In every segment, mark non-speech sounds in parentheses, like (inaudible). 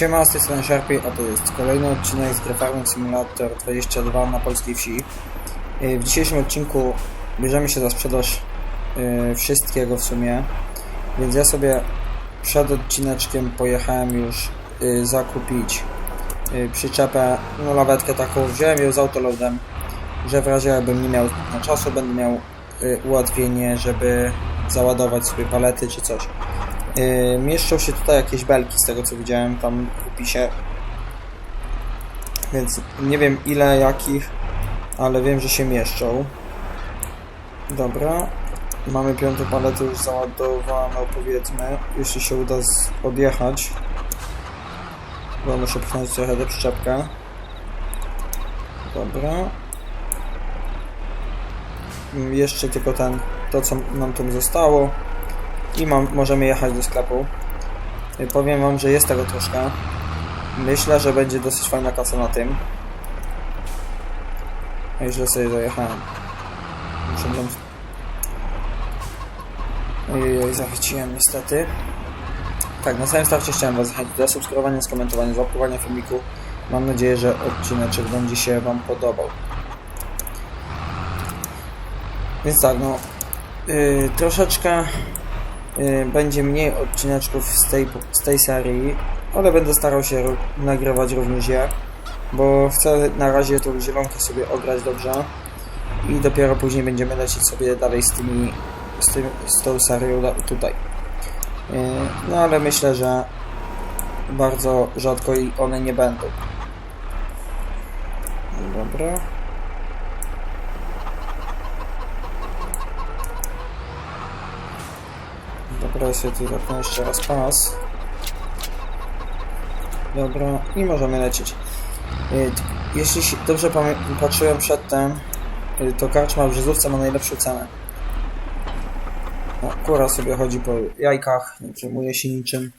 Siema, z tej strony Sharpie, a to jest kolejny odcinek z gry Farming Simulator 22 na polskiej wsi. Yy, W dzisiejszym odcinku bierzemy się za sprzedaż yy, wszystkiego w sumie, więc ja sobie przed odcineczkiem pojechałem już yy, zakupić przyczepę, no lawetkę taką, wziąłem ją z autoloadem, że w razie jakbym nie miał na czasu, będę miał ułatwienie, żeby załadować sobie palety czy coś. Yy, mieszczą się tutaj jakieś belki z tego co widziałem tam w opisie. Więc nie wiem ile jakich, ale wiem, że się mieszczą. Dobra. Mamy piątą paletę już załadowaną powiedzmy. Jeśli się uda odjechać. Bo muszę pchnąć trochę do przyczepkę. Dobra. Mm, Jeszcze tylko ten, to co nam tam zostało i mam, możemy jechać do sklepu. Powiem wam, że jest tego troszkę. Myślę, że będzie dosyć fajna kasa na tym. A źle sobie zajechałem. Muszę tam... Ojej, zachwyciłem niestety. Tak, na samym starcie chciałem was zachęcić do subskrybowania, skomentowania, złapkowania filmiku. Mam nadzieję, że odcineczek będzie się wam podobał. Więc tak, no... Yy, troszeczkę będzie mniej odcineczków z tej, z tej serii, ale będę starał się nagrywać również je, bo chcę na razie tą zielonkę sobie ograć dobrze i dopiero później będziemy lecieć sobie dalej z tymi, z, tym, z tą serią tutaj. Y, No ale myślę, że bardzo rzadko i one nie będą. Dobra. Ja sobie tu zapnę jeszcze raz pas. Dobra, i możemy lecieć. Y, Jeśli dobrze patrzyłem przedtem, y, to karczma w Brzezówce ma najlepszą cenę. Kura sobie chodzi po jajkach, nie przejmuje się niczym.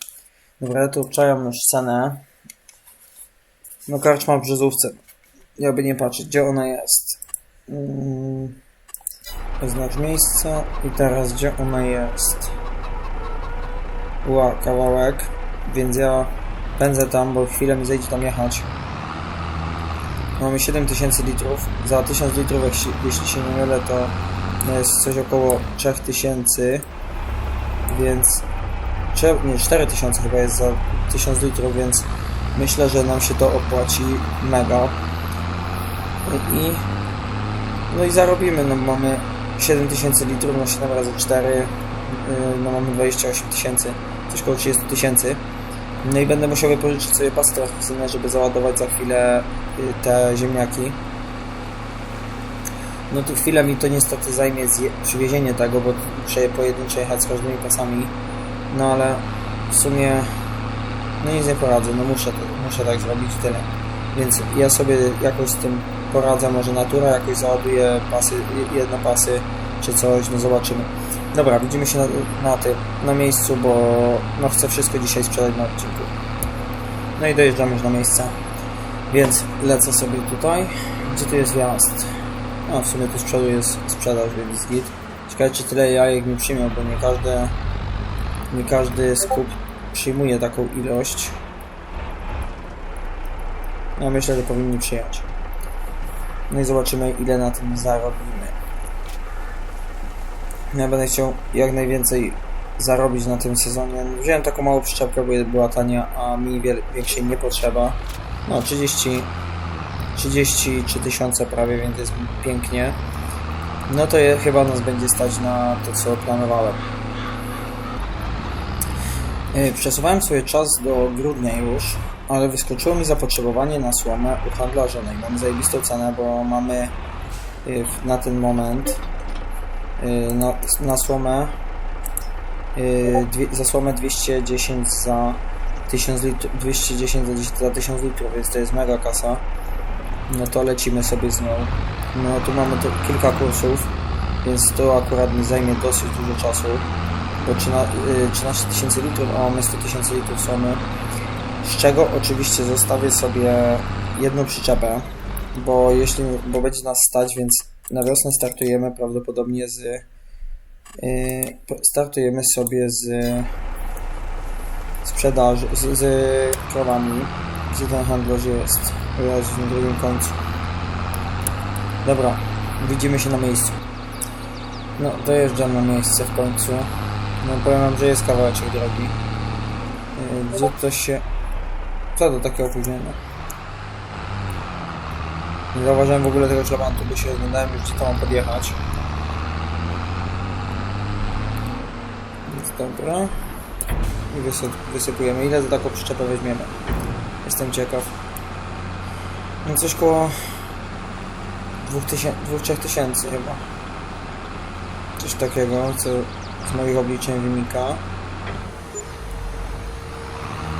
Dobra, ja tu obczajam już cenę. No karczma w Brzezówce. Jakby nie patrzeć, gdzie ona jest. Mm, miejsce i teraz gdzie ona jest była kawałek, więc ja pędzę tam, bo chwilę mi zejdzie tam jechać. Mamy 7000 litrów. Za 1000 litrów, jeśli się nie mylę, to jest coś około 3000, więc nie, 4000 chyba jest za 1000 litrów, więc myślę, że nam się to opłaci mega. I no i zarobimy, no mamy 7000 litrów na 7 razy 4 yy, no mamy 28 tysięcy, coś koło 30 tysięcy. No i będę musiał wypożyczyć sobie pasy transmisyjne, żeby załadować za chwilę yy, te ziemniaki. No to chwilę mi to niestety zajmie przywiezienie tego, bo muszę je pojedynczo jechać z każdymi pasami. No ale w sumie no nic nie poradzę, no muszę, muszę tak zrobić tyle. Więc ja sobie jakoś z tym poradzę, może natura jakoś załaduje pasy, jedne pasy czy coś, no zobaczymy. Dobra, widzimy się na, na tym, na miejscu, bo no chcę wszystko dzisiaj sprzedać na odcinku. No i dojeżdżamy już na miejsce. Więc lecę sobie tutaj. Gdzie tu jest wjazd? A w sumie tu z przodu jest sprzedaż, więc git. Ciekawe czy tyle jajek mi przyjmą, bo nie każde nie każdy skup przyjmuje taką ilość. Ja myślę, że powinni przyjąć. No i zobaczymy ile na tym zarobimy. Ja będę chciał jak najwięcej zarobić na tym sezonie. Wziąłem taką małą przyczepkę, bo była tania, a mi większej nie potrzeba. No 30 33 tysiące prawie, więc jest pięknie. No to je, chyba nas będzie stać na to, co planowałem. Yy, Przesuwałem sobie czas do grudnia już, ale wyskoczyło mi zapotrzebowanie na słomę u handlarza. No i mamy zajebistą cenę, bo mamy w- na ten moment na, na słomę yy, dwie, za słomę 210 za 1000 litrów, 210 za, 10 za 1000 litrów, więc to jest mega kasa. No to lecimy sobie z nią. No tu mamy kilka kursów, więc to akurat mi zajmie dosyć dużo czasu. Bo trzyna- y, 13 tysięcy litrów, a mamy 100 tysięcy litrów słomy. Z czego oczywiście zostawię sobie jedną przyczepę, bo jeśli, bo będzie nas stać, więc na wiosnę startujemy prawdopodobnie z yy, startujemy sobie z z sprzedaży, z, z krowami. Gdzie ten handlarz jest? Jest na drugim końcu. Dobra, widzimy się na miejscu. No, dojeżdżam na miejsce w końcu. No, powiem wam, że jest kawałeczek drogi. Yy, Gdzie to się... Co to takie opóźnienie? Nie zauważyłem w ogóle tego szlabantu, bo się rozglądałem już gdzie to mam podjechać. Więc dobra. I wysyp, wysypujemy. Ile za taką przyczepę weźmiemy? Jestem ciekaw. No coś koło 2-3 tysięcy chyba. Coś takiego, co z moich obliczeń wynika.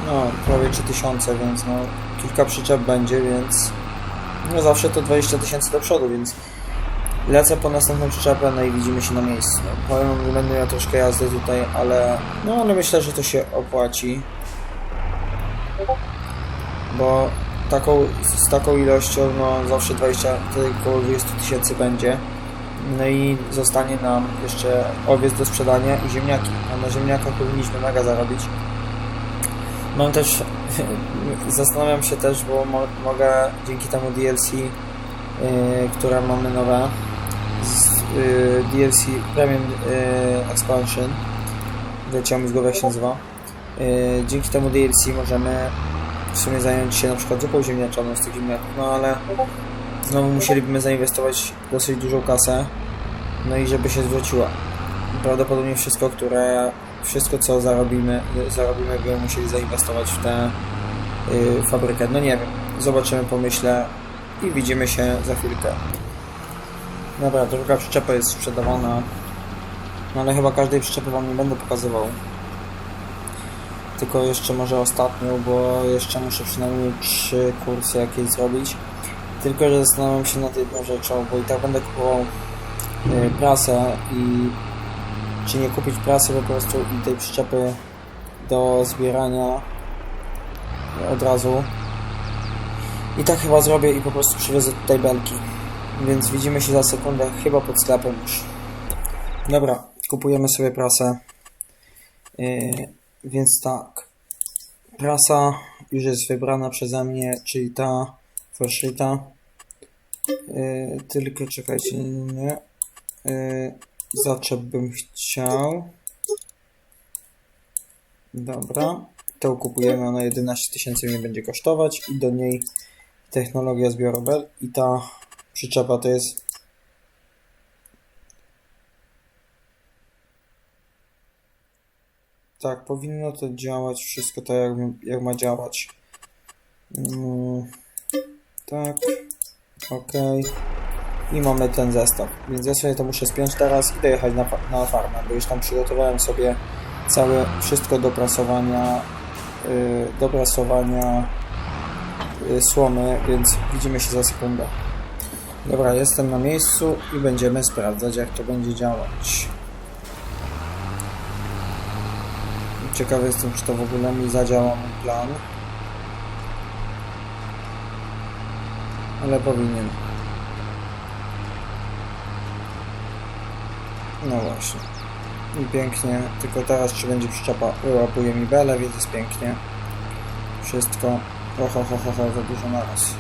No, prawie 3000, więc no kilka przyczep będzie, więc no zawsze to 20 tysięcy do przodu, więc lecę po następną przyczepę, no i widzimy się na miejscu. No, powiem, będę miał troszkę jazdy tutaj, ale no ale myślę, że to się opłaci. Bo taką, z taką ilością, no zawsze 20, tutaj około 20 tysięcy będzie. No i zostanie nam jeszcze owiec do sprzedania i ziemniaki. A na ziemniakach powinniśmy mega zarobić. Mam też, (laughs) zastanawiam się też, bo mo mogę dzięki temu DLC, yy, które mamy nowe, z, yy, DLC Premium yy, Expansion, leciał mi z głowy jak się nazywa, yy, dzięki temu DLC możemy w sumie zająć się na przykład zupą ziemniaczaną z tych ziemniaków, no ale znowu musielibyśmy zainwestować dosyć dużą kasę, no i żeby się zwróciła. Prawdopodobnie wszystko, które wszystko co zarobimy, zarobimy będziemy musieli zainwestować w tę yy, fabrykę. No nie wiem, zobaczymy, pomyślę i widzimy się za chwilkę. Dobra, druga przyczepa jest sprzedawana, no ale chyba każdej przyczepy Wam nie będę pokazywał. Tylko jeszcze może ostatnią, bo jeszcze muszę przynajmniej trzy kursy jakieś zrobić. Tylko, że zastanawiam się nad jedną rzeczą, bo i tak będę kupował yy, prasę i czy nie kupić prasy po prostu i tej przyczepy do zbierania od razu. I tak chyba zrobię i po prostu przywiozę tutaj belki. Więc widzimy się za sekundę, chyba pod sklepem już. Dobra, kupujemy sobie prasę. Yy, więc tak. Prasa już jest wybrana przeze mnie, czyli ta forszyta. Yy, tylko czekajcie, nie. Yy, Zaczep bym chciał. Dobra. To kupujemy, ona 11 tysięcy mnie będzie kosztować i do niej technologia zbiorobel i ta przyczepa to jest tak, powinno to działać wszystko tak jak, jak ma działać. Mm, tak, ok i mamy ten zestaw. Więc ja sobie to muszę spiąć teraz i dojechać na, na farmę, bo już tam przygotowałem sobie całe wszystko do prasowania, yy, do prasowania yy, słomy, więc widzimy się za sekundę. Dobra, jestem na miejscu i będziemy sprawdzać jak to będzie działać. Ciekawy jestem, czy to w ogóle mi zadziała mój plan. Ale powinien. No właśnie. I pięknie, tylko teraz czy będzie przyczepa wyłapuje mi belę, więc jest pięknie. Wszystko. Ho, ho, ho, ho, za dużo naraz.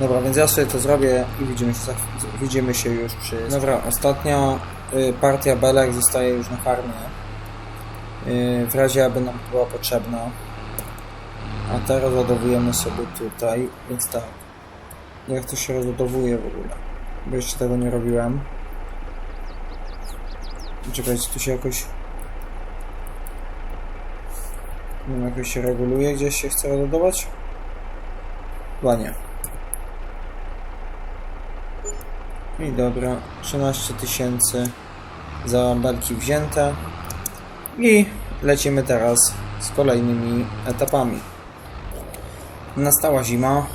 Dobra, więc ja sobie to zrobię i widzimy się, widzimy się już przy... Dobra, ostatnia y, partia belek zostaje już na farmie. Y, w razie aby nam była potrzebna. A teraz rozładowujemy sobie tutaj, więc tak. Jak to się rozładowuje w ogóle? Bo jeszcze tego nie robiłem. Czekajcie, tu się jakoś... Nie wiem, jakoś się reguluje, gdzieś się chce rozładować? Chyba nie. I dobra, 13 tysięcy za belki wzięte. I lecimy teraz z kolejnymi etapami nastała zima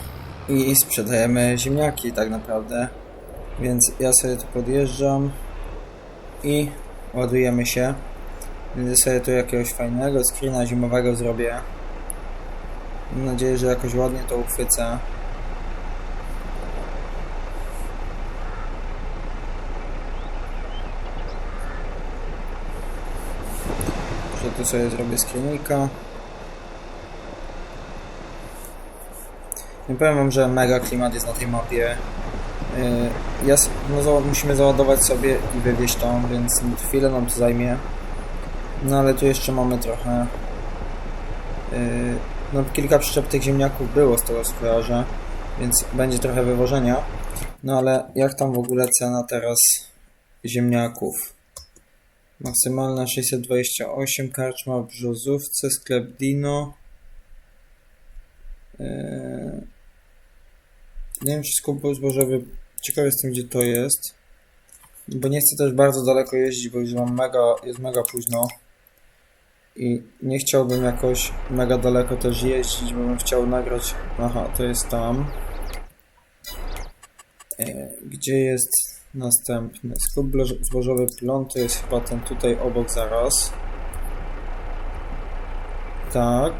i sprzedajemy ziemniaki tak naprawdę. Więc ja sobie tu podjeżdżam i ładujemy się. Będę sobie tu jakiegoś fajnego screena zimowego zrobię. Mam nadzieję, że jakoś ładnie to uchwycę. Że tu sobie zrobię screenika. Nie powiem wam, że mega klimat jest na tej mapie. Yy, Ja, no, musimy załadować sobie i wywieźć to, więc chwilę nam to zajmie. No ale tu jeszcze mamy trochę. Yy, no kilka przyczep tych ziemniaków było z tego co kojarzę, więc będzie trochę wywożenia. No ale jak tam w ogóle cena teraz ziemniaków? Maksymalna 628, karczma w Brzozówce, sklep Dino. Yy, nie wiem, czy skup zbożowy. Ciekaw jestem, gdzie to jest. Bo nie chcę też bardzo daleko jeździć, bo już mam mega, jest mega późno. I nie chciałbym jakoś mega daleko też jeździć, bo bym chciał nagrać. Aha, to jest tam. E, Gdzie jest następny? Skup zbożowy plon to jest chyba ten tutaj obok zaraz. Tak.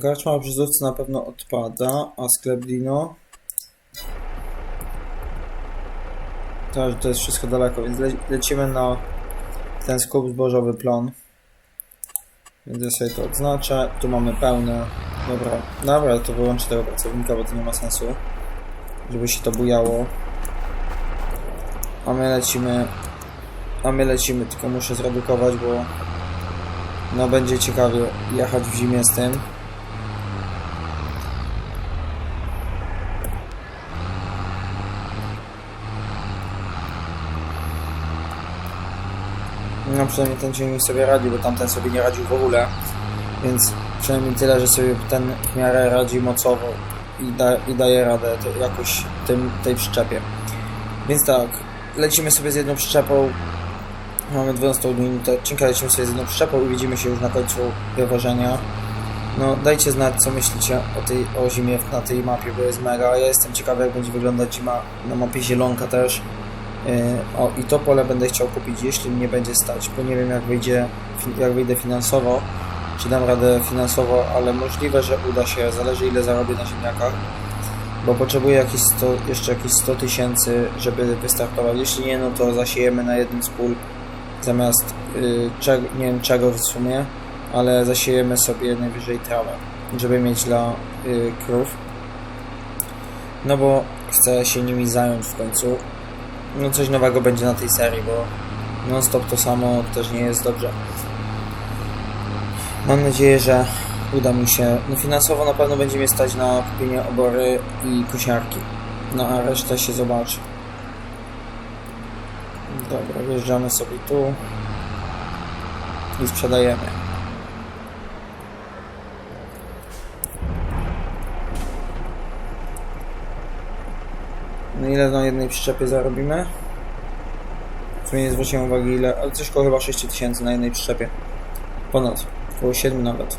Karczma w Brzozówce na pewno odpada, a sklep Dino? To, to jest wszystko daleko, więc le lecimy na ten skup zbożowy plon. Więc ja sobie to odznaczę. Tu mamy pełne. Dobra, dobra, to wyłączę tego pracownika, bo to nie ma sensu. Żeby się to bujało. A my lecimy. A my lecimy, tylko muszę zredukować, bo no będzie ciekawie jechać w zimie z tym. No przynajmniej ten ciągnik sobie radzi, bo tamten sobie nie radził w ogóle. Więc przynajmniej tyle, że sobie ten w miarę radzi mocowo i, da, i daje radę jakoś tym, tej przyczepie. Więc tak, lecimy sobie z jedną przyczepą. Mamy 12 minutę odcinka, lecimy sobie z jedną przyczepą i widzimy się już na końcu wywożenia. No dajcie znać co myślicie o tej o zimie na tej mapie, bo jest mega. Ja jestem ciekawy jak będzie wyglądać zima na mapie zielonka też. Yy, O, i to pole będę chciał kupić, jeśli mnie będzie stać, bo nie wiem jak wyjdzie, jak wyjdę finansowo, czy dam radę finansowo, ale możliwe, że uda się, zależy ile zarobię na ziemniakach, bo potrzebuję jakieś 100, jeszcze jakieś 100 tysięcy, żeby wystartować. Jeśli nie, no to zasiejemy na jednym z pól, zamiast czego, nie wiem czego w sumie, ale zasiejemy sobie najwyżej trawę, żeby mieć dla yy, krów. No bo chcę się nimi zająć w końcu, no coś nowego będzie na tej serii, bo non stop to samo też nie jest dobrze. Mam nadzieję, że uda mi się. No finansowo na pewno będzie mnie stać na kupienie obory i kosiarki. No a resztę się zobaczy. Dobra, wjeżdżamy sobie tu i sprzedajemy. No ile na jednej przyczepie zarobimy? W sumie nie zwróciłem uwagi ile, ale coś koło chyba 6000 na jednej przyczepie. Ponad, około 7 nawet.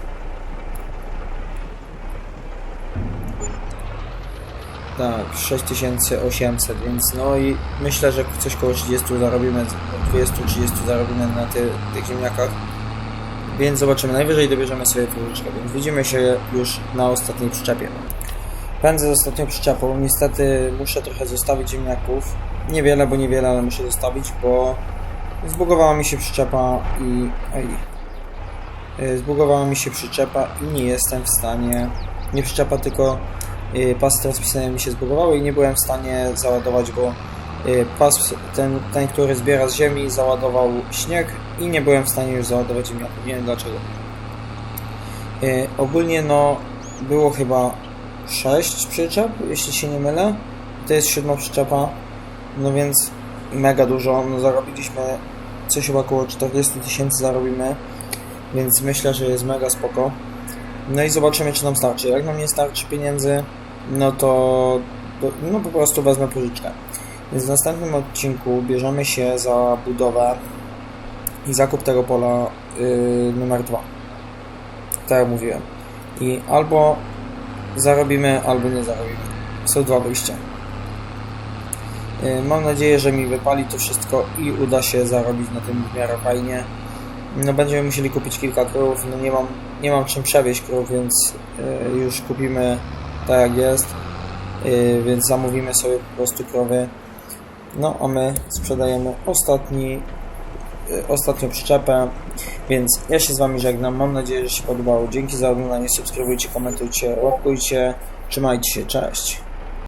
Tak, 6800, więc no i myślę, że coś koło 30 zarobimy, 20-30 zarobimy na ty, tych ziemniakach. Więc zobaczymy, najwyżej dobierzemy sobie pożyczkę, więc widzimy się już na ostatniej przyczepie. Pędzę z ostatnią przyczepą. Niestety muszę trochę zostawić ziemniaków. Niewiele, bo niewiele, ale muszę zostawić, bo zbugowała mi się przyczepa i. Oj. Y, Zbugowała mi się przyczepa i nie jestem w stanie. Nie przyczepa, tylko y, pasy transmisyjne mi się zbugowały i nie byłem w stanie załadować, bo y, pas ten, ten, który zbiera z ziemi, załadował śnieg i nie byłem w stanie już załadować ziemniaków. Nie wiem dlaczego. Ogólnie no było chyba 6 przyczep, jeśli się nie mylę. To jest siódma przyczepa, no więc mega dużo. No zarobiliśmy coś chyba około 40 tysięcy zarobimy, więc myślę, że jest mega spoko. No i zobaczymy, czy nam starczy. Jak nam nie starczy pieniędzy, no to, no po prostu wezmę pożyczkę. Więc w następnym odcinku bierzemy się za budowę i zakup tego pola yy, numer 2. Tak jak mówiłem. I albo zarobimy, albo nie zarobimy. Są dwa wyjścia. Yy, Mam nadzieję, że mi wypali to wszystko i uda się zarobić na tym w miarę fajnie. No będziemy musieli kupić kilka krów, no nie mam, nie mam czym przewieźć krów, więc yy, już kupimy tak jak jest. Yy, więc zamówimy sobie po prostu krowy. No a my sprzedajemy ostatni y, ostatnią przyczepę, więc ja się z Wami żegnam. Mam nadzieję, że się podobało. Dzięki za oglądanie, subskrybujcie, komentujcie, łapkujcie. Trzymajcie się, cześć.